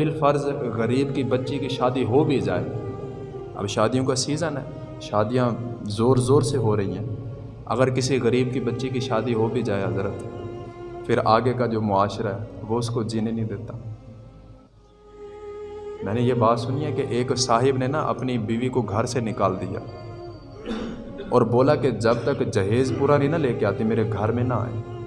बिलफ़र्ज़ गरीब की बच्ची की शादी हो भी जाए। अब शादियों का सीज़न है, शादियाँ ज़ोर ज़ोर से हो रही हैं। अगर किसी गरीब की बच्ची की शादी हो भी जाए हज़रत, फिर आगे का जो मुआशरा है, वो उसको जीने नहीं देता। मैंने ये बात सुनी है कि एक साहिब ने ना अपनी बीवी को घर से निकाल दिया और बोला कि जब तक जहेज़ पूरा नहीं ना लेके आती, मेरे घर में ना आए।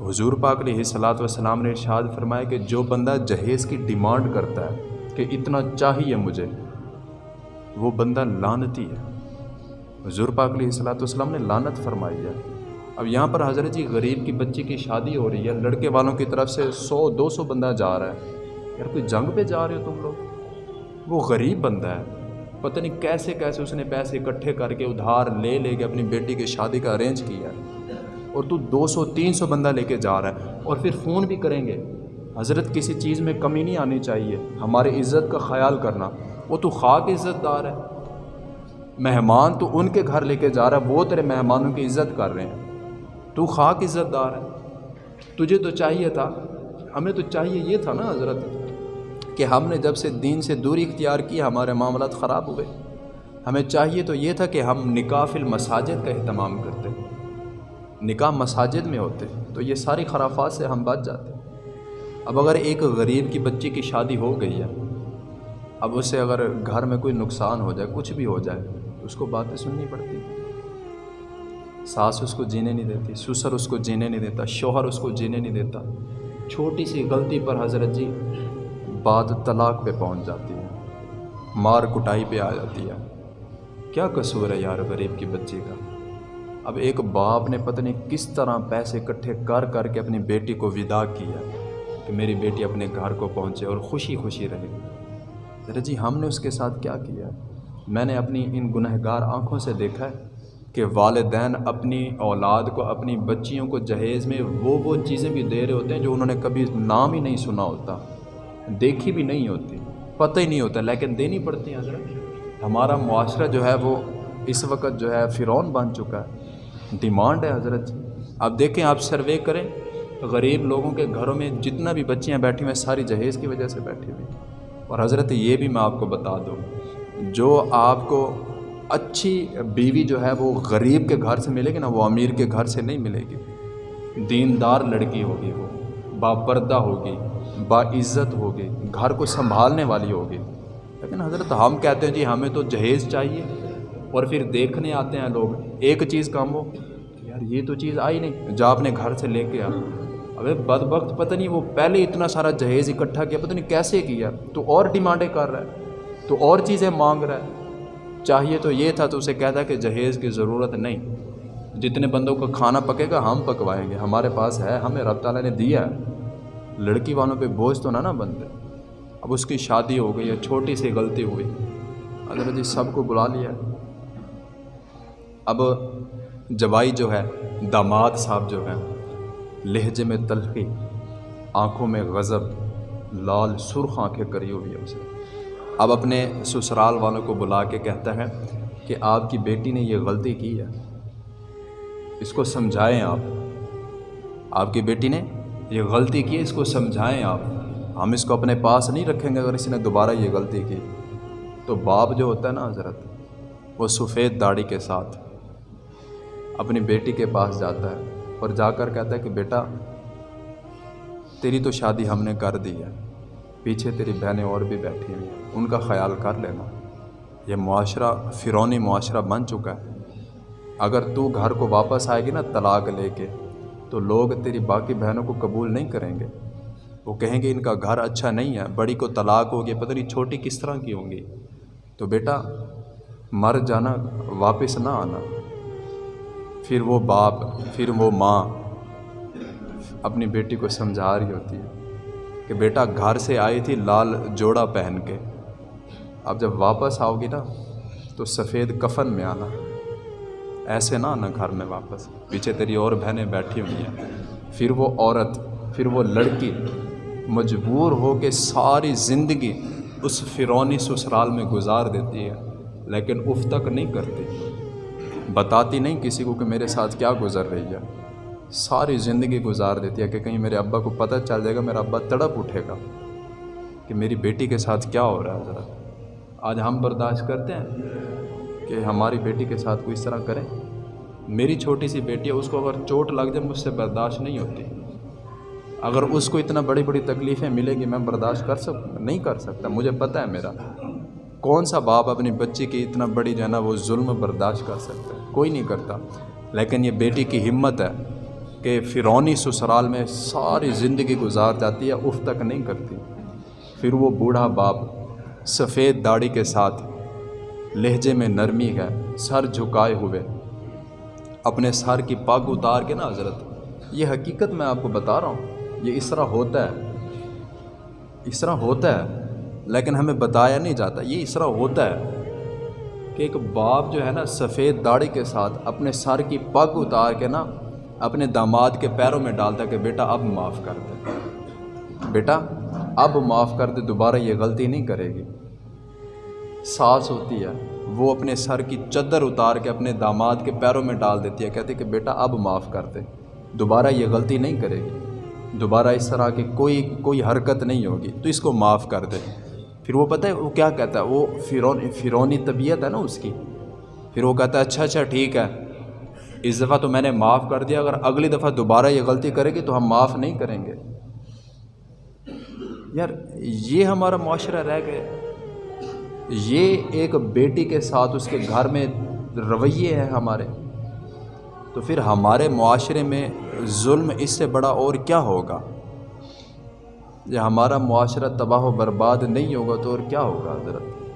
हुजूर पाक ने सलात वसलाम ने इरशाद फरमाया कि जो बंदा जहेज़ की डिमांड करता है कि इतना चाहिए मुझे, वो बंदा लानती है। हजूर पाक ने सलात वसलाम ने लानत फरमाई है। अब यहाँ पर हज़रत जी, गरीब की बच्ची की शादी हो रही है, लड़के वालों की तरफ़ से सौ, दो सौ बंदा जा रहा है। यार कोई जंग पे जा रहे हो तुम लोग? वो गरीब बंदा है। पता नहीं कैसे कैसे उसने पैसे इकट्ठे करके उधार ले लेके अपनी बेटी की शादी का अरेंज किया और तू 200-300 बंदा लेके जा रहा है और फिर फ़ोन भी करेंगे। हज़रत, किसी चीज़ में कमी नहीं आनी चाहिए। हमारी इज़्ज़त का ख्याल करना। वो तो खाक इज़्ज़तदार है। मेहमान तो उनके घर लेके जा रहा है। वो तेरे मेहमानों की इज़्ज़त कर रहे हैं। तू खाक इज़्ज़तदार है। तुझे तो चाहिए था। हमें तो चाहिए ये था ना हज़रत, कि हमने जब से दीन से दूरी इख्तियार की, हमारे मामला ख़राब हुए हमें चाहिए तो ये था कि हम निकाफिल मसाजिद का अहतमाम करते निकाह मसाजिद में होते तो ये सारी खराफात से हम बच जाते अब अगर एक गरीब की बच्ची की शादी हो गई है, अब उसे अगर घर में कोई नुकसान हो जाए, कुछ भी हो जाए तो उसको बातें सुननी पड़ती सास उसको जीने नहीं देती, ससुर उसको जीने नहीं देता, शोहर उसको जीने नहीं देता। छोटी सी गलती पर हज़रत जी बात तलाक पे पहुँच जाती है, मार कुटाई पे आ जाती है। क्या कसूर है यार गरीब की बच्ची का? अब एक बाप ने पता नहीं किस तरह पैसे इकट्ठे कर करके अपनी बेटी को विदा किया कि मेरी बेटी अपने घर को पहुँचे और खुशी खुशी रहे। अरे जी, हमने उसके साथ क्या किया? मैंने अपनी इन गुनहगार आँखों से देखा है कि वालदेन अपनी औलाद को, अपनी बच्चियों को जहेज़ में वो वो चीज़ें भी दे रहे होते हैं जो उन्होंने कभी नाम ही नहीं सुना होता। देखी भी नहीं होती, पता ही नहीं होता, लेकिन देनी पड़ती है हमारा मुआशरा जो है वो इस वक्त जो है फ़िरौन बन चुका है। डिमांड है हज़रत। अब देखें, आप सर्वे करें, गरीब लोगों के घरों में जितना भी बच्चियाँ बैठी हुई हैं, सारी जहेज़ की वजह से बैठी हुई और हज़रत, ये भी मैं आपको बता दूँ, जो आपको अच्छी बीवी जो है, वो गरीब के घर से मिलेगी ना, वो अमीर के घर से नहीं मिलेगी। दीनदार लड़की होगी वो, बापर्दा होगी, बाइज़्ज़त होगी, घर को संभालने वाली होगी। लेकिन हज़रत, हम कहते हैं, जी, हमें तो जहेज़ चाहिए। और फिर देखने आते हैं लोग, एक चीज़ कम हो, यार ये तो चीज़ आई नहीं। जा अपने घर से लेके आ, अबे बद वक्त पता नहीं वो पहले इतना सारा जहेज़ इकट्ठा किया, पता नहीं कैसे किया तो और डिमांडें कर रहा है तो और चीज़ें मांग रहा है। चाहिए तो ये था तो उसे कहता कि जहेज़ की ज़रूरत नहीं, जितने बंदों का खाना पकेगा हम पकवाएँगे, हमारे पास है, हमें रब ताला ने दिया है। लड़की वालों पे बोझ तो ना ना बनते। अब उसकी शादी हो गई है छोटी सी गलती हुई अगर जी सबको बुला लिया। अब जवाई जो है, दामाद साहब जो है, लहजे में तलखी, आँखों में गज़ब, लाल सुर्ख आँखें करी हुई है उसे अब अपने ससुराल वालों को बुला के कहता है कि आपकी बेटी ने ये गलती की है। इसको समझाएँ आप। आपकी बेटी ने ये गलती की है, इसको समझाएँ आप। हम इसको अपने पास नहीं रखेंगे, अगर इसने दोबारा ये गलती की। तो बाप जो होता है ना हज़रत, वो सफ़ेद दाढ़ी के साथ अपनी बेटी के पास जाता है और जाकर कहता है कि, बेटा, तेरी तो शादी हमने कर दी है। पीछे तेरी बहनें और भी बैठी हुई हैं। उनका ख्याल कर लेना। यह मुआशरा, फ़िरौनी मुआशरा बन चुका है। अगर तू घर को वापस आएगी ना तलाक लेके तो लोग तेरी बाकी बहनों को कबूल नहीं करेंगे। वो कहेंगे, इनका घर अच्छा नहीं है। बड़ी को तलाक होगी। पता नहीं छोटी किस तरह की होंगी। तो बेटा, मर जाना, वापस ना आना। फिर वो बाप, फिर वो माँ अपनी बेटी को समझा रही होती है कि बेटा घर से आई थी लाल जोड़ा पहन के। अब जब वापस आओगी ना तो सफ़ेद कफन में आना। ऐसे ना आना घर में वापस। पीछे तेरी और बहनें बैठी हुई हैं। फिर वो औरत, फिर वो लड़की मजबूर हो के सारी ज़िंदगी उस फ़िरौनी ससुराल में गुजार देती है, लेकिन उफ तक नहीं करती। बताती नहीं किसी को कि मेरे साथ क्या गुजर रही है। सारी ज़िंदगी गुजार देती है कि कहीं मेरे अब्बा को पता चल जाएगा, मेरा अब्बा तड़प उठेगा कि मेरी बेटी के साथ क्या हो रहा है ज़रा। आज हम बर्दाश्त करते हैं कि हमारी बेटी के साथ कोई इस तरह करें। मेरी छोटी सी बेटी है, उसको अगर चोट लग जाए, मुझसे बर्दाश्त नहीं होती। अगर उसको इतना बड़ी बड़ी तकलीफ़ें मिलेगी, मैं बर्दाश्त कर सक, नहीं कर सकता, मुझे पता है मेरा। कौन सा बाप अपनी बच्ची की इतना बड़ी जो है ना, वो जुल्म बर्दाश्त कर सकता है? कोई नहीं करता। लेकिन ये बेटी की हिम्मत है कि फ़िरौनी ससुराल में सारी ज़िंदगी गुजार जाती है उफ तक नहीं करती। फिर वो बूढ़ा बाप सफ़ेद दाढ़ी के साथ लहजे में नरमी है, सर झुकाए हुए, अपने सर की पग उतार के ना हज़रत, ये हकीकत मैं आपको बता रहा हूँ, ये इस तरह होता है। इस तरह होता है, लेकिन हमें बताया नहीं जाता, ये इस तरह होता है। कि एक बाप जो है ना, सफ़ेद दाढ़ी के साथ अपने सर की पग उतार के ना, अपने दामाद के पैरों में डालता कि, बेटा, अब माफ़ कर दे। बेटा, अब माफ़ कर दे, दोबारा ये गलती नहीं करेगी। सास होती है, वो अपने सर की चद्दर उतार के अपने दामाद के पैरों में डाल देती है, कहती कि, बेटा, अब माफ़ कर दे। दोबारा ये गलती नहीं करेगी। दोबारा इस तरह की कोई कोई हरकत नहीं होगी। तो इसको माफ़ कर दे। फिर वो पता है, वो क्या कहता है? वो फिरौन, फिरौनी तबीयत है ना उसकी? फिर वो कहता है अच्छा अच्छा ठीक है। इस दफ़ा तो मैंने माफ़ कर दिया। अगर अगली दफ़ा दोबारा ये गलती करेगी तो हम माफ़ नहीं करेंगे। यार, ये हमारा माशरा रह गया। ये एक बेटी के साथ उसके घर में रवैये हैं हमारे। तो फिर हमारे माशरे में जुल्म इससे बड़ा और क्या होगा? या हमारा माशरा तबाह बर्बाद नहीं होगा तो और क्या होगा हज़रत?